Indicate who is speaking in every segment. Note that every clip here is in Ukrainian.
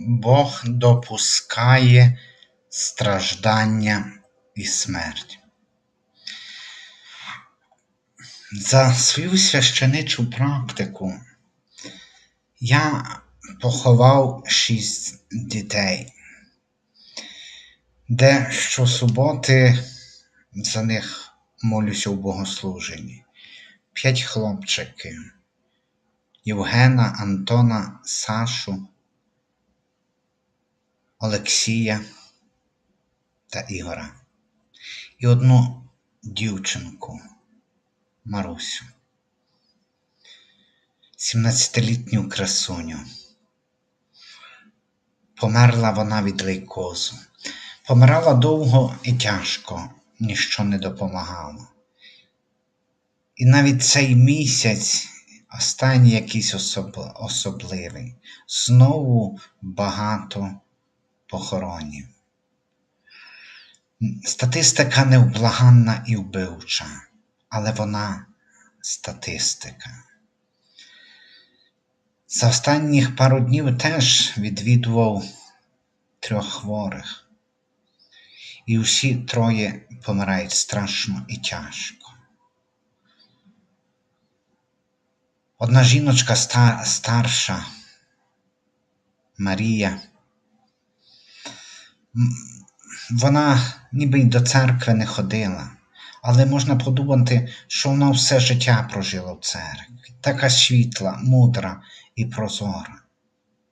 Speaker 1: Бог допускає страждання і смерть. За свою священичу практику я поховав шість дітей, де щосуботи за них молюся в богослуженні. П'ять хлопчиків Євгена, Антона, Сашу, Олексія та Ігора. І одну дівчинку Марусю. 17-літню красуню. Померла вона від лейкозу. Помирала довго і тяжко, ніщо не допомагало. І навіть цей місяць, останній якийсь особ... особливий, знову багато похоронів. Статистика невблаганна і вбивча, але вона статистика. За останніх пару днів теж відвідував трьох хворих, і усі троє помирають страшно і тяжко. Одна жіночка старша, Марія, вона ніби й до церкви не ходила, але можна подумати, що вона все життя прожила в церкві. Така світла, мудра і прозора.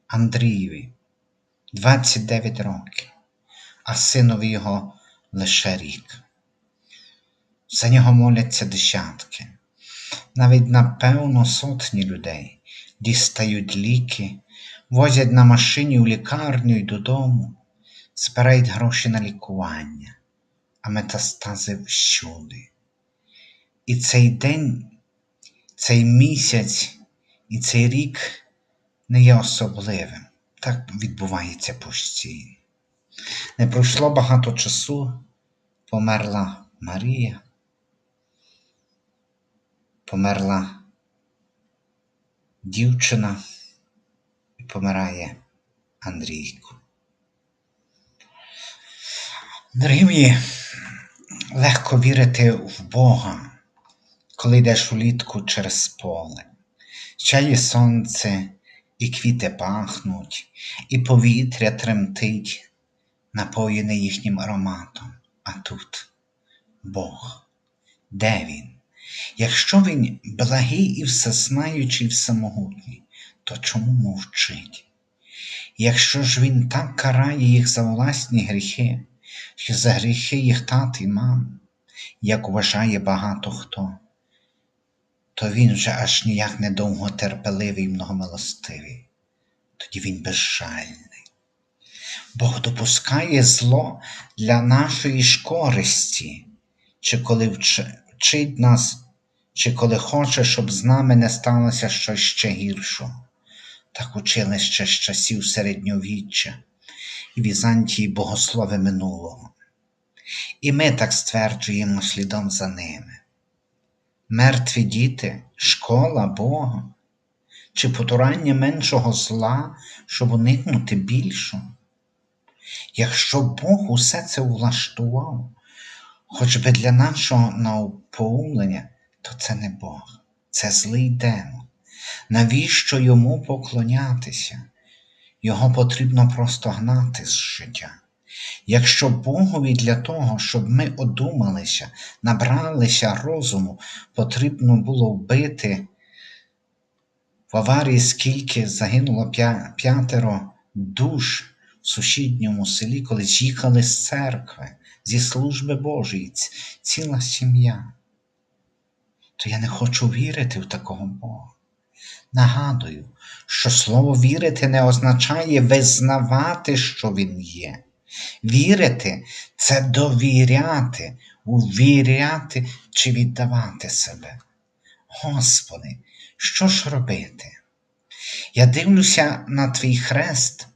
Speaker 1: Андрієві 29 років, а синові його лише рік. За нього моляться десятки, навіть напевно сотні людей дістають ліки, возять на машині у лікарню й додому, збирають гроші на лікування, а метастази всюди. І цей день, цей місяць і цей рік не є особливим. Так відбувається постійно. Не пройшло багато часу, померла Марія, померла дівчина і помирає Андрійко. Дорогі мої, легко вірити в Бога, коли йдеш улітку через поле. Чає сонце, і квіти пахнуть, і повітря тремтить, напоєне їхнім ароматом. А тут Бог. Де він? Якщо він благий і всеснаючий, і всемогутній, то чому мовчить? Якщо ж він так карає їх за власні гріхи, що за гріхи їх тат і мам, як вважає багато хто, то він вже аж ніяк не довготерпеливий і многомилостивий, тоді він безжальний. Бог допускає зло для нашої ж користі, чи коли вчить нас, чи коли хоче, щоб з нами не сталося щось ще гіршого. Так учили ще з часів середньовіччя і Візантії богослови минулого. І ми так стверджуємо слідом за ними. Мертві діти, школа Бога, чи потурання меншого зла, щоб уникнути більшого. Якщо Бог усе це влаштував, хоч би для нашого наупоумлення, то це не Бог, це злий демон. Навіщо йому поклонятися? Його потрібно просто гнати з життя. Якщо Богові для того, щоб ми одумалися, набралися розуму, потрібно було вбити в аварії, скільки загинуло п'ятеро душ в сусідньому селі, коли з'їхали з церкви, зі служби Божої, ціла сім'я, то я не хочу вірити в такого Бога. Нагадую, що слово вірити не означає визнавати, що Він є. Вірити це довіряти, увіряти чи віддавати себе. Господи, що ж робити? Я дивлюся на твій хрест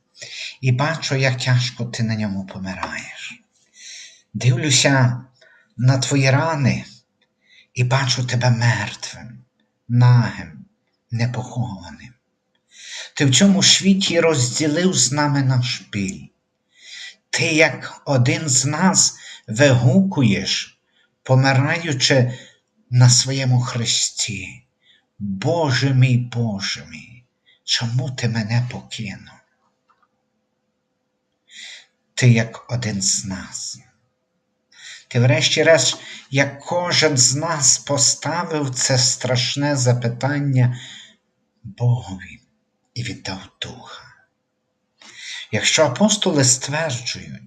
Speaker 1: і бачу, як тяжко ти на ньому помираєш. Дивлюся на твої рани і бачу тебе мертвим, нагим, непохованим. Ти в цьому світі розділив з нами наш біль. Ти, як один з нас, вигукуєш, помираючи на своєму хресті. Боже мій, Боже мій, чому ти мене покинув? Ти як один з нас. Ти, врешті-решт, як кожен з нас поставив це страшне запитання Богові і віддав Духа. Якщо апостоли стверджують,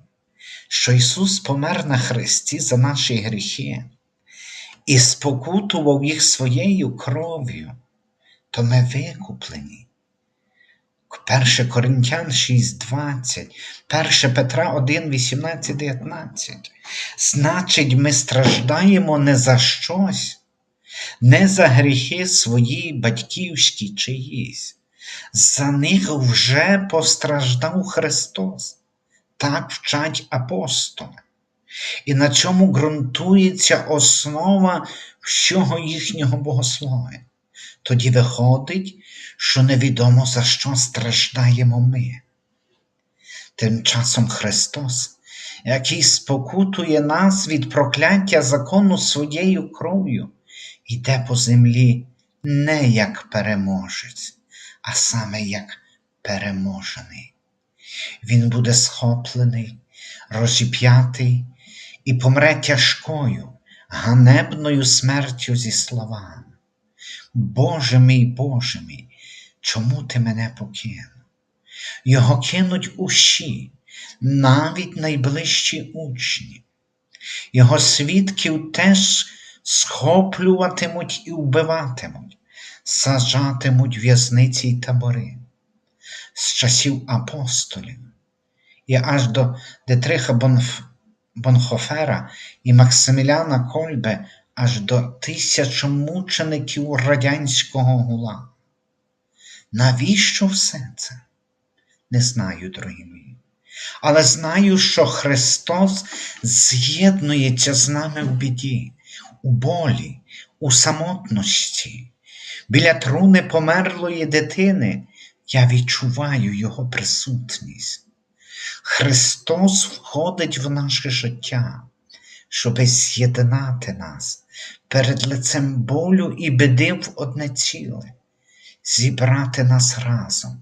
Speaker 1: що Ісус помер на Христі за наші гріхи і спокутував їх своєю кров'ю, то ми викуплені. 1 Коринтян 6:20, 1 Петра 1, 18, 19. Значить, ми страждаємо не за щось, не за гріхи свої батьківські чиїсь. За них вже постраждав Христос. Так вчать апостоли. І на чому ґрунтується основа всього їхнього богослов'я. Тоді виходить, що невідомо за що страждаємо ми. Тим часом Христос, який спокутує нас від прокляття закону своєю кров'ю, йде по землі не як переможець, а саме як переможений. Він буде схоплений, розіп'ятий і помре тяжкою, ганебною смертю зі словами. Боже мій, Боже мій, чому ти мене покинув? Його кинуть усі, навіть найближчі учні. Його свідків теж схоплюватимуть і вбиватимуть, саджатимуть в'язниці й табори. З часів апостолів і аж до Детриха Бонф... Бонхофера і Максиміляна Кольбе аж до тисячомучеників радянського гула. Навіщо все це? Не знаю, дорогі мої. Але знаю, що Христос з'єднується з нами в біді, у болі, у самотності. Біля труни померлої дитини я відчуваю Його присутність. Христос входить в наше життя, щоби з'єднати нас перед лицем болю і біди в одне ціле, зібрати нас разом,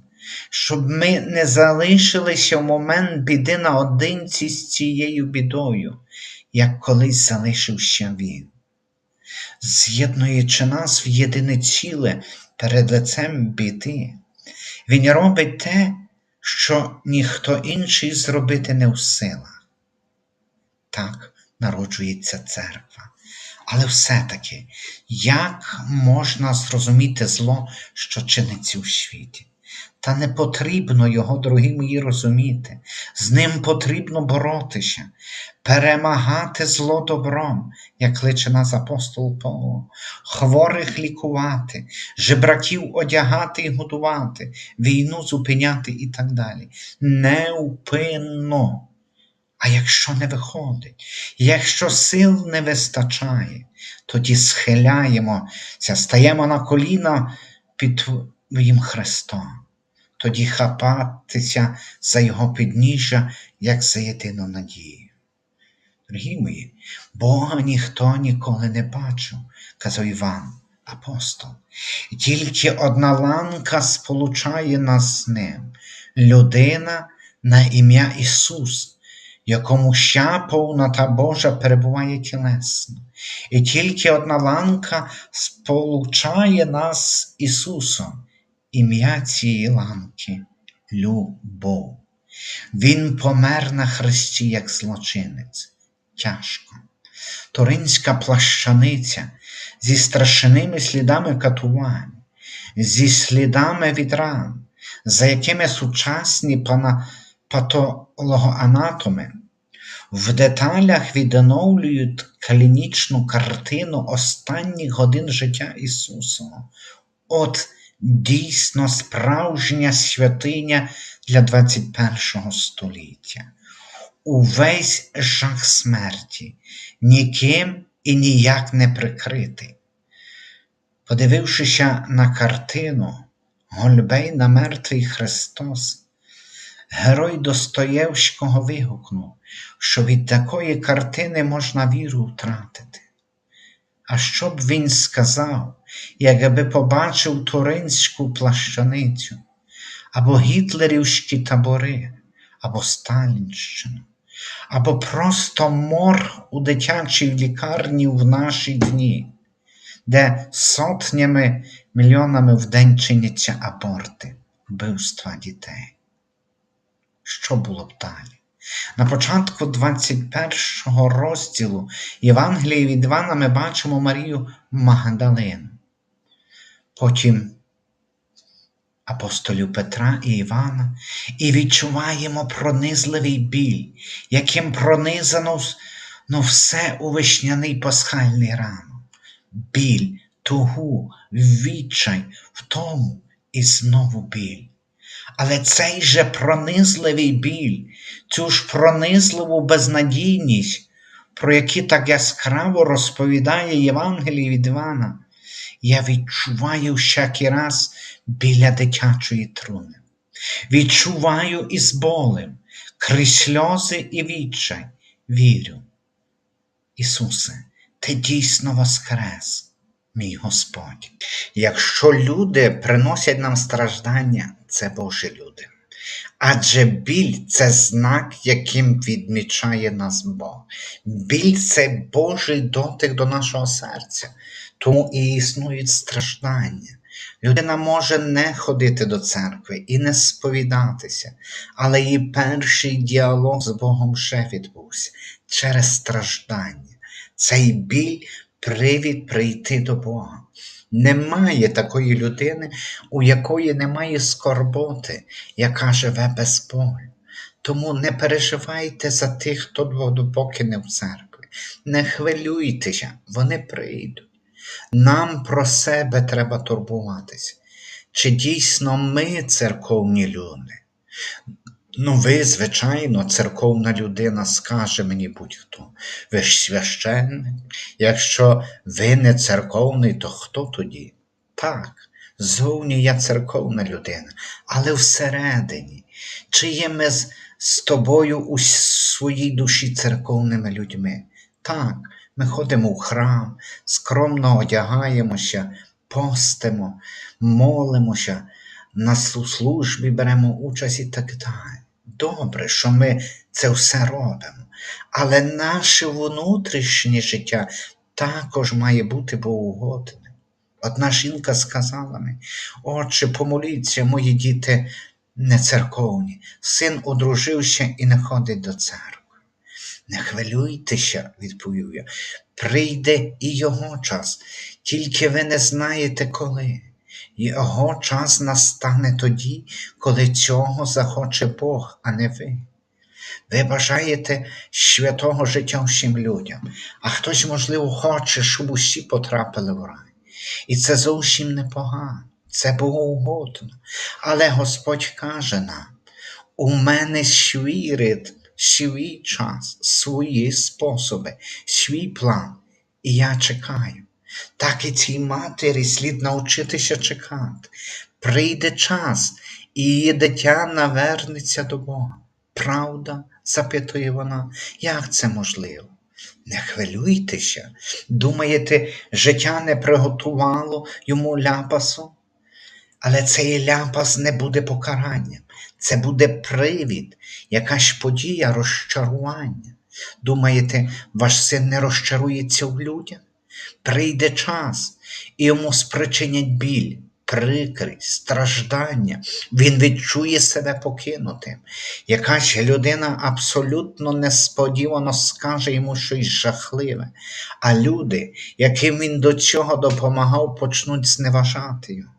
Speaker 1: щоб ми не залишилися в момент біди наодинці з цією бідою, як колись залишився він. З'єднуючи нас в єдине ціле перед лицем біди, Він робить те, що ніхто інший зробити не в силах. Так народжується церква. Але все-таки, як можна зрозуміти зло, що чиниться у світі? Та не потрібно його, дорогі мої, розуміти. З ним потрібно боротися, перемагати зло добром, як кличе нас апостол Павло, хворих лікувати, жебраків одягати і годувати, війну зупиняти і так далі. Неупинно. А якщо не виходить, якщо сил не вистачає, тоді схиляємося, стаємо на коліна під Твоїм Христом, тоді хапатися за Його підніжжя, як за єдину надію. Дорогі мої, Бога ніхто ніколи не бачив, казав Іван, апостол. І тільки одна ланка сполучає нас з ним, людина на ім'я Ісус якому ща повнота Божа перебуває тілесно. І тільки одна ланка сполучає нас з Ісусом, ім'я цієї ланки любов. Він помер на хресті як злочинець. Тяжко. Торинська плащаниця зі страшними слідами катувань, зі слідами від ран, за якими сучасні пана патологоанатоми в деталях відновлюють клінічну картину останніх годин життя Ісуса. От дійсно справжня святиня для 21 століття. Увесь жах смерті, ніким і ніяк не прикритий. Подивившися на картину, Гольбей на мертвий Христос. Герой Достоєвського вигукнув, що від такої картини можна віру втратити. А що б він сказав, якби побачив туринську плащаницю, або гітлерівські табори, або Сталінщину, або просто морг у дитячій лікарні в наші дні, де сотнями мільйонами в день чиняться аборти, вбивства дітей. Що було б далі? На початку 21 розділу Євангелії від Івана ми бачимо Марію Магдалину. Потім апостолів Петра і Івана, і відчуваємо пронизливий біль, яким пронизано ну, все у вишняний пасхальний ранок. Біль, тугу, відчай, втому і знову біль. Але цей же пронизливий біль, цю ж пронизливу безнадійність, про які так яскраво розповідає Євангелій від Івана, я відчуваю всякий раз біля дитячої труни. Відчуваю із болем, крізь сльози і відчай, вірю. Ісусе, Ти дійсно воскрес, мій Господь. Якщо люди приносять нам страждання, це Божі люди. Адже біль це знак, яким відмічає нас Бог. Біль це Божий дотик до нашого серця, тому і існують страждання. Людина може не ходити до церкви і не сповідатися, але її перший діалог з Богом вже відбувся через страждання. Цей біль привід прийти до Бога. Немає такої людини, у якої немає скорботи, яка живе без болю. Тому не переживайте за тих, хто поки не в церкві. Не хвилюйтеся, вони прийдуть. Нам про себе треба турбуватися. Чи дійсно ми церковні люди? Ну, ви, звичайно, церковна людина скаже мені будь-хто. Ви ж священник. Якщо ви не церковний, то хто тоді? Так, зовні я церковна людина, але всередині, чи є ми з, з тобою у своїй душі церковними людьми? Так, ми ходимо в храм, скромно одягаємося, постимо, молимося, на службі беремо участь і так далі. Добре, що ми це все робимо, але наше внутрішнє життя також має бути богоугодним. Одна жінка сказала мені, отче, помоліться, мої діти не церковні, син одружився і не ходить до церкви. Не хвилюйтеся, відповів я, прийде і його час, тільки ви не знаєте коли. Його час настане тоді, коли цього захоче Бог, а не ви. Ви бажаєте святого життя всім людям, а хтось, можливо, хоче, щоб усі потрапили в рай. І це зовсім непогано, це богоугодно. Але Господь каже нам: у мене свій свій час, свої способи, свій план, і я чекаю. Так і цій матері слід навчитися чекати. Прийде час, і її дитя навернеться до Бога. Правда? запитує вона, як це можливо? Не хвилюйтеся, думаєте, життя не приготувало йому ляпасу? Але цей ляпас не буде покаранням, це буде привід, якась подія розчарування. Думаєте, ваш син не розчарується в людях? Прийде час, і йому спричинять біль, прикрість, страждання, він відчує себе покинутим. Якась людина абсолютно несподівано скаже йому щось жахливе, а люди, яким він до цього допомагав, почнуть зневажати його.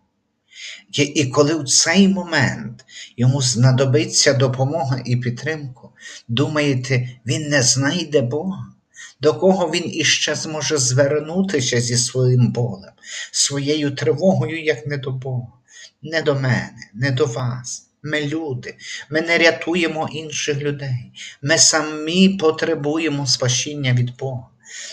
Speaker 1: І, коли в цей момент йому знадобиться допомога і підтримка, думаєте, він не знайде Бога? До кого він іще зможе звернутися зі своїм болем, своєю тривогою, як не до Бога, не до мене, не до вас. Ми люди, ми не рятуємо інших людей. Ми самі потребуємо спасіння від Бога.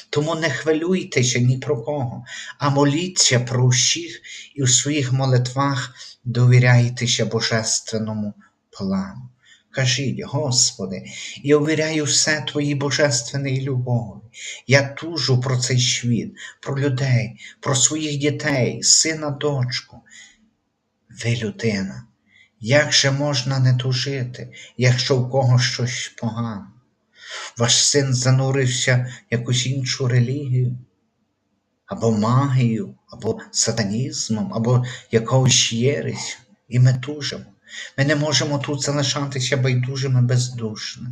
Speaker 1: Тому не хвилюйтеся ні про кого, а моліться про всіх і в своїх молитвах довіряйтеся Божественному плану. Кажіть, Господи, я увіряю все Твоїй божественній любові. Я тужу про цей світ, про людей, про своїх дітей, сина, дочку. Ви людина. Як же можна не тужити, якщо в когось щось погано? Ваш син занурився в якусь іншу релігію, або магію, або сатанізмом, або якоюсь єресю, і ми тужимо. Ми не можемо тут залишатися байдужими бездушними.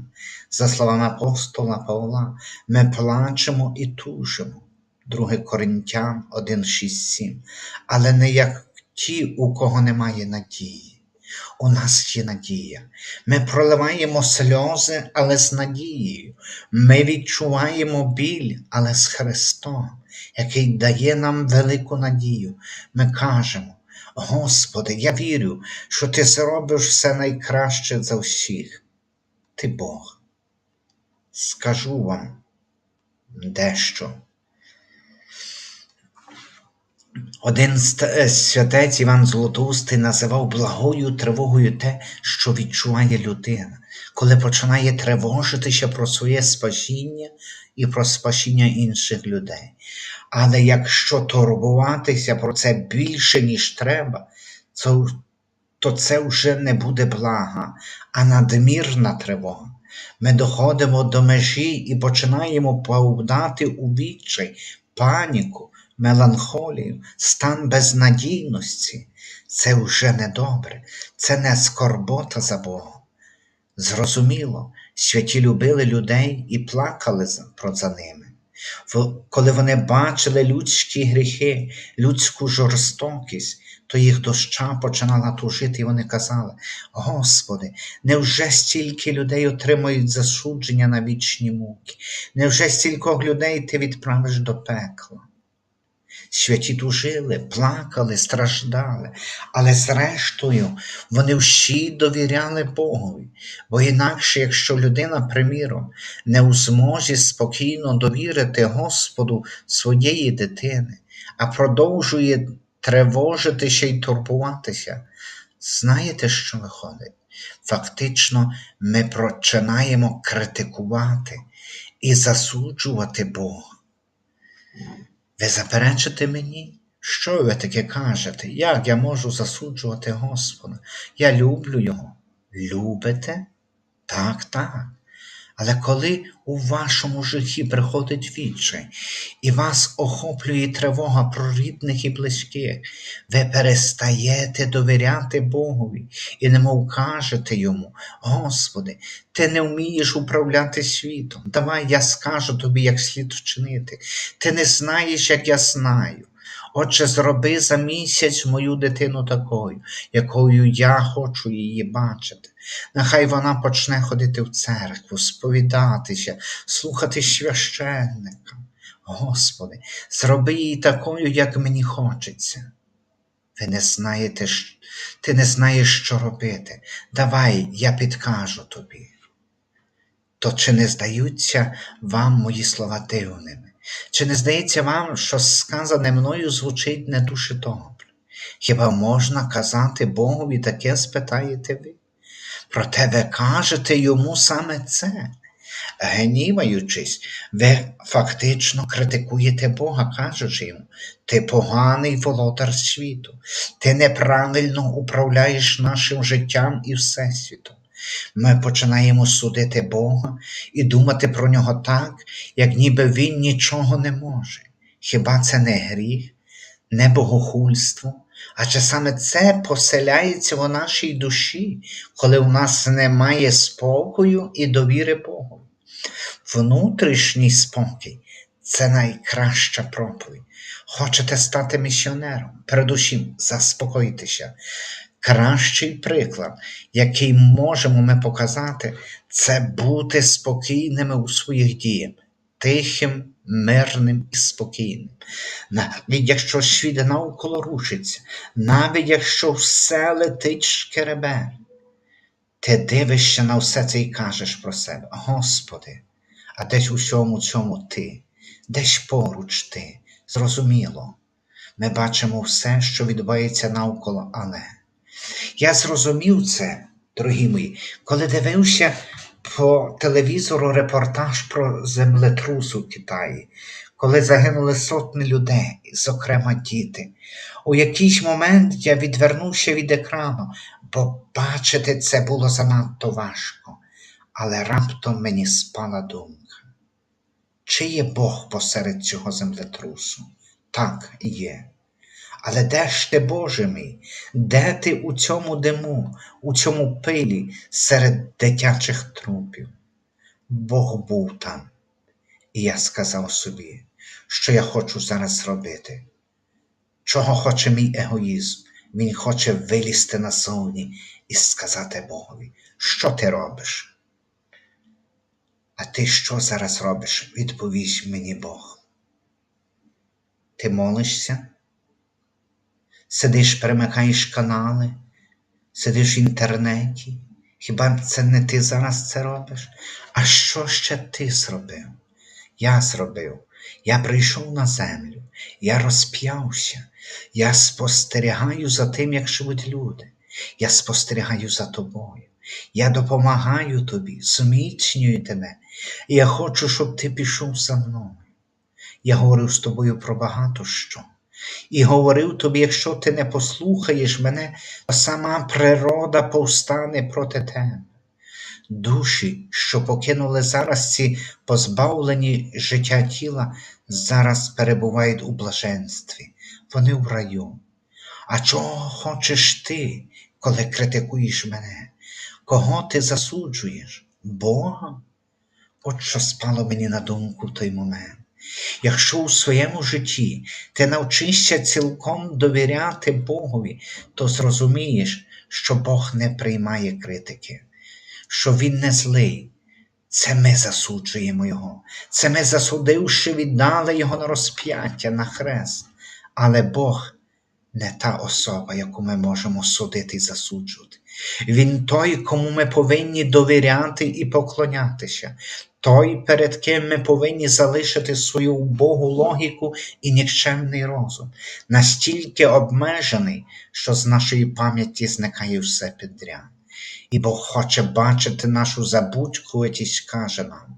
Speaker 1: За словами апостола Павла, ми плачемо і тужимо. 2 Коринтян 1, 6, 7. Але не як ті, у кого немає надії. У нас є надія. Ми проливаємо сльози, але з надією. Ми відчуваємо біль, але з Христом, який дає нам велику надію. Ми кажемо, Господи, я вірю, що Ти зробиш все найкраще за всіх. Ти Бог. Скажу вам дещо. Один святець Іван Золотоустий називав благою тривогою те, що відчуває людина, коли починає тривожитися про своє спасіння і про спасіння інших людей. Але якщо турбуватися про це більше, ніж треба, то, це вже не буде блага, а надмірна тривога. Ми доходимо до межі і починаємо повдати у відчай, паніку, меланхолію, стан безнадійності. Це вже недобре, це не скорбота за Богом. Зрозуміло, святі любили людей і плакали про за ними. Коли вони бачили людські гріхи, людську жорстокість, то їх доща починала тужити, і вони казали: Господи, невже стільки людей отримують засудження на вічні муки? Невже стількох людей ти відправиш до пекла? Святі тужили, плакали, страждали, але зрештою вони всі довіряли Богові, бо інакше, якщо людина, приміром, не у змозі спокійно довірити Господу своєї дитини, а продовжує тривожитися і турбуватися, знаєте, що виходить? Фактично, ми починаємо критикувати і засуджувати Бога. Ви заперечите мені? Що ви таке кажете? Як я можу засуджувати Господа? Я люблю Його. Любите? Так, так. Але коли у вашому житті приходить відчай, і вас охоплює тривога про рідних і близьких, ви перестаєте довіряти Богові і немов кажете йому, Господи, ти не вмієш управляти світом. Давай я скажу тобі, як слід вчинити. Ти не знаєш, як я знаю. Отже, зроби за місяць мою дитину такою, якою я хочу її бачити. Нехай вона почне ходити в церкву, сповідатися, слухати священника. Господи, зроби її такою, як мені хочеться. Ви не знаєте, ти не знаєш, що робити. Давай я підкажу тобі. То чи не здаються вам мої слова дивними? Чи не здається вам, що сказане мною звучить не дуже добре? Хіба можна казати Богові таке спитаєте ви? Проте ви кажете йому саме це. Гніваючись, ви фактично критикуєте Бога, кажучи йому, ти поганий володар світу, ти неправильно управляєш нашим життям і всесвітом. Ми починаємо судити Бога і думати про нього так, як ніби Він нічого не може. Хіба це не гріх, не богохульство? Адже саме це поселяється у нашій душі, коли у нас немає спокою і довіри Богу. Внутрішній спокій це найкраща проповідь. Хочете стати місіонером? Передусім, заспокойтеся. Кращий приклад, який можемо ми показати, це бути спокійними у своїх діях, тихим, мирним і спокійним. Навіть якщо світ навколо рушиться, навіть якщо все летить шкеребер, ти дивишся на все це і кажеш про себе, Господи, а десь у всьому цьому ти. десь поруч ти, зрозуміло. Ми бачимо все, що відбувається навколо, але я зрозумів це, дорогі мої, коли дивився по телевізору репортаж про землетрус у Китаї, коли загинули сотні людей, зокрема діти. У якийсь момент я відвернувся від екрану, бо бачити це було занадто важко. Але раптом мені спала думка. Чи є Бог посеред цього землетрусу? Так, є. Але де ж ти, Боже мій? Де ти у цьому диму, у цьому пилі серед дитячих трупів? Бог був там. І я сказав собі, що я хочу зараз зробити. Чого хоче мій егоїзм? Він хоче вилізти назовні і сказати Богові, що ти робиш? А ти що зараз робиш? Відповість мені Бог. Ти молишся? Сидиш, перемикаєш канали, сидиш в інтернеті. Хіба це не ти зараз це робиш? А що ще ти зробив? Я зробив. Я прийшов на землю, я розп'явся, я спостерігаю за тим, як живуть люди. Я спостерігаю за тобою. Я допомагаю тобі, зміцнюю тебе. І я хочу, щоб ти пішов за мною. Я говорив з тобою про багато що. І говорив тобі, якщо ти не послухаєш мене, то сама природа повстане проти тебе. Душі, що покинули зараз ці позбавлені життя тіла, зараз перебувають у блаженстві, вони в раю. А чого хочеш ти, коли критикуєш мене? Кого ти засуджуєш? Бога? От що спало мені на думку в той момент. Якщо у своєму житті ти навчишся цілком довіряти Богові, то зрозумієш, що Бог не приймає критики, що Він не злий. Це ми засуджуємо Його, це ми, засудивши, віддали Його на розп'яття, на хрест. Але Бог не та особа, яку ми можемо судити і засуджувати. Він той, кому ми повинні довіряти і поклонятися, той, перед ким ми повинні залишити свою убогу логіку і нікчемний розум, настільки обмежений, що з нашої пам'яті зникає все підряд. І Бог хоче бачити нашу забудьку і каже нам.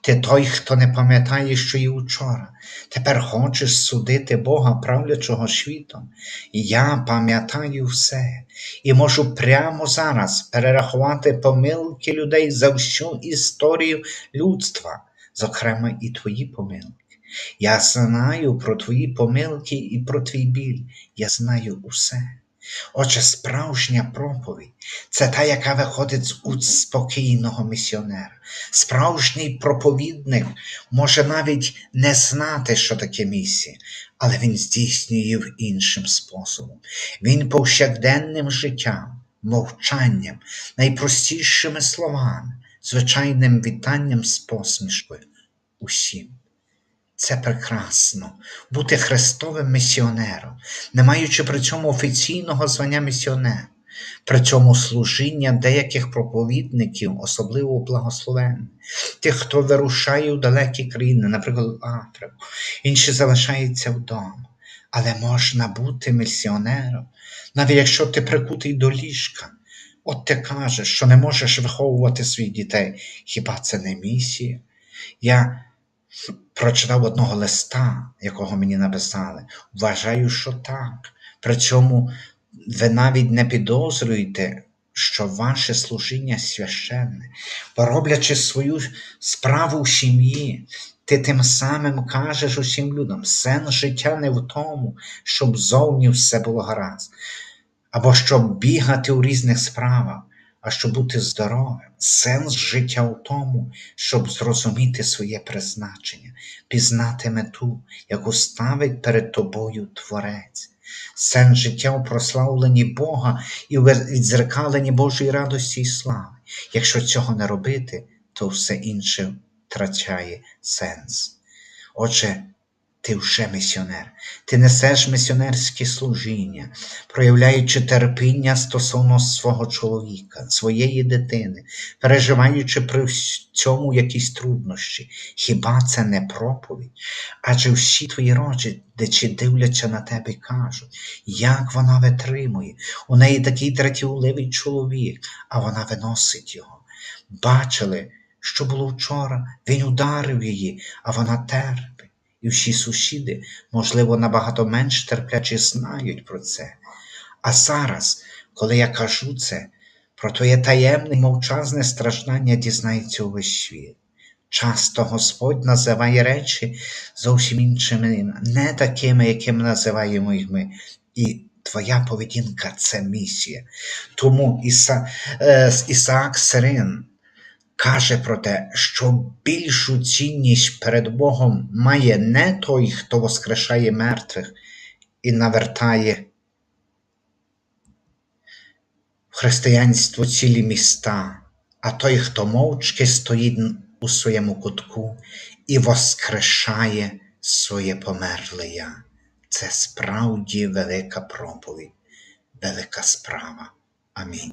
Speaker 1: Ти той, хто не пам'ятає, що і учора, тепер хочеш судити Бога правлячого світом. Я пам'ятаю все і можу прямо зараз перерахувати помилки людей за всю історію людства, зокрема і твої помилки. Я знаю про твої помилки і про твій біль. Я знаю усе. Отже, справжня проповідь це та, яка виходить з уст спокійного місіонера. Справжній проповідник може навіть не знати, що таке місія, але він здійснює в іншим способом. Він повсякденним життям, мовчанням, найпростішими словами, звичайним вітанням з посмішкою усім. Це прекрасно бути хрестовим місіонером, не маючи при цьому офіційного звання місіонера. При цьому служіння деяких проповідників, особливо благословенних, тих, хто вирушає у далекі країни, наприклад, Африку, інші залишаються вдома. Але можна бути місіонером, навіть якщо ти прикутий до ліжка. От ти кажеш, що не можеш виховувати своїх дітей. Хіба це не місія? Я прочитав одного листа, якого мені написали. Вважаю, що так. При цьому ви навіть не підозрюєте, що ваше служіння священне, бо роблячи свою справу в сім'ї, ти тим самим кажеш усім людям, сенс життя не в тому, щоб зовні все було гаразд, або щоб бігати у різних справах, а щоб бути здоровим. Сенс життя у тому, щоб зрозуміти своє призначення, пізнати мету, яку ставить перед тобою Творець. Сенс життя у прославленні Бога і у відзеркаленні Божої радості і слави. Якщо цього не робити, то все інше втрачає сенс. Отже, ти вже місіонер. Ти несеш місіонерське служіння, проявляючи терпіння стосовно свого чоловіка, своєї дитини, переживаючи при цьому якісь труднощі. Хіба це не проповідь? Адже всі твої родичі дивляться на тебе і кажуть, як вона витримує. У неї такий дратівливий чоловік, а вона виносить його. Бачили, що було вчора, він ударив її, а вона терпить. І всі сусіди, можливо, набагато менш терплячі знають про це. А зараз, коли я кажу це, про твоє таємне й мовчазне страждання дізнається увесь світ. Часто Господь називає речі зовсім іншими, не такими, якими називаємо їх ми. І твоя поведінка це місія. Тому Іса, е, Ісаак Сирин каже про те, що більшу цінність перед Богом має не той, хто воскрешає мертвих і навертає в християнство цілі міста, а той, хто мовчки стоїть у своєму кутку і воскрешає своє померле я. Це справді велика проповідь, велика справа. Амінь.